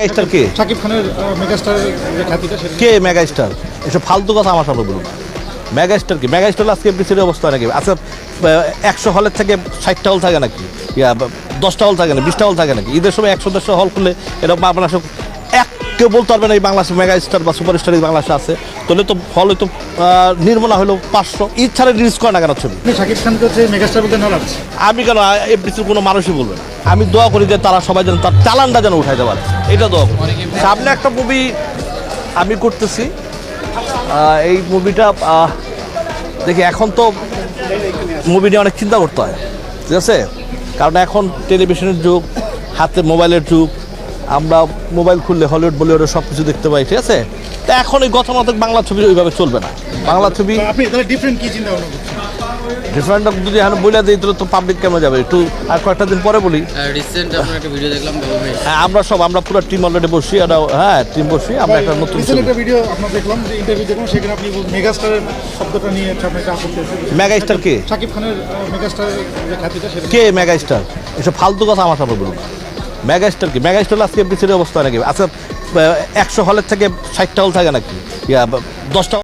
Megastar কে? শাকিব খানের megastar যে খ্যাতিটা কে megastar এসব ফালতু কথা আমার সামনে বলুন। মেগাস্টার কি? মেগাস্টার আজকে এমপিসির অবস্থা নাকি? আচ্ছা একশো হলের থেকে ষাটটা হল থাকে নাকি? দশটা হল থাকে না বিশটা হল থাকে নাকি? ঈদের সময় একশো দেড়শো হল খুললে এরকম আপনার সব এক কেউ বলতে পারবে না এই বাংলাদেশে মেগাস্টার বা সুপারস্টার এই বাংলাদেশে আছে। তাহলে তো হল হয়তো নির্মলা হলো পাঁচশো। ছাড়া রিলিজ করে না কেন ছবি? শাকিব খানকে মেগাস্টার বলতে নারাজ। আমি কেন এফডিসির কোনো মানুষই বলবে না। আমি দোয়া করি যে তারা সবাই যেন তার চালানটা যেন উঠাইতে পারে এটা দোয়া করি। সামনে একটা মুভি আমি করতেছি। এই মুভিটা দেখি, এখন তো মুভি নিয়ে অনেক চিন্তা করতে হয়। ঠিক আছে? কারণ এখন টেলিভিশনের যুগ, হাতে মোবাইলের যুগ, আমরা মোবাইল খুললে হলিউড বলিউডের সব কিছু দেখতে পাই, ঠিক আছে? তা এখন এই গতানুগতিক বাংলা ছবি ওইভাবে চলবে না। বাংলা ছবি ডিফারেন্ট ডিফারেন্ট যদি এখন বলে দিই তো পাবলিক কেমন যাবে? একটু আর কয়েকটা দিন পরে বলি। রিসেন্ট আপনার একটা ভিডিও দেখলাম হ্যাঁ, আমরা সব আমরা পুরো টিম অলরেডি বসি একটা হ্যাঁ টিম বসি আমরা একটা নতুন একটা ভিডিও আপনার দেখলাম যে ইন্টারভিউ দেখলাম সেখানে আপনি মেগাস্টারের শব্দটা নিয়ে একটা আপত্তি মেগাস্টার কে? শাকিব খানের মেগাস্টার যে খ্যাতিটা সেটা কে মেগাস্টার এসব ফালতু কথা আমার সামনে বলুন। মেগাস্টার কি? মেগাস্টার আজকে এমপিসির অবস্থা নাকি? আচ্ছা একশো হলের থেকে ষাটটা হল থাকে নাকি? দশটা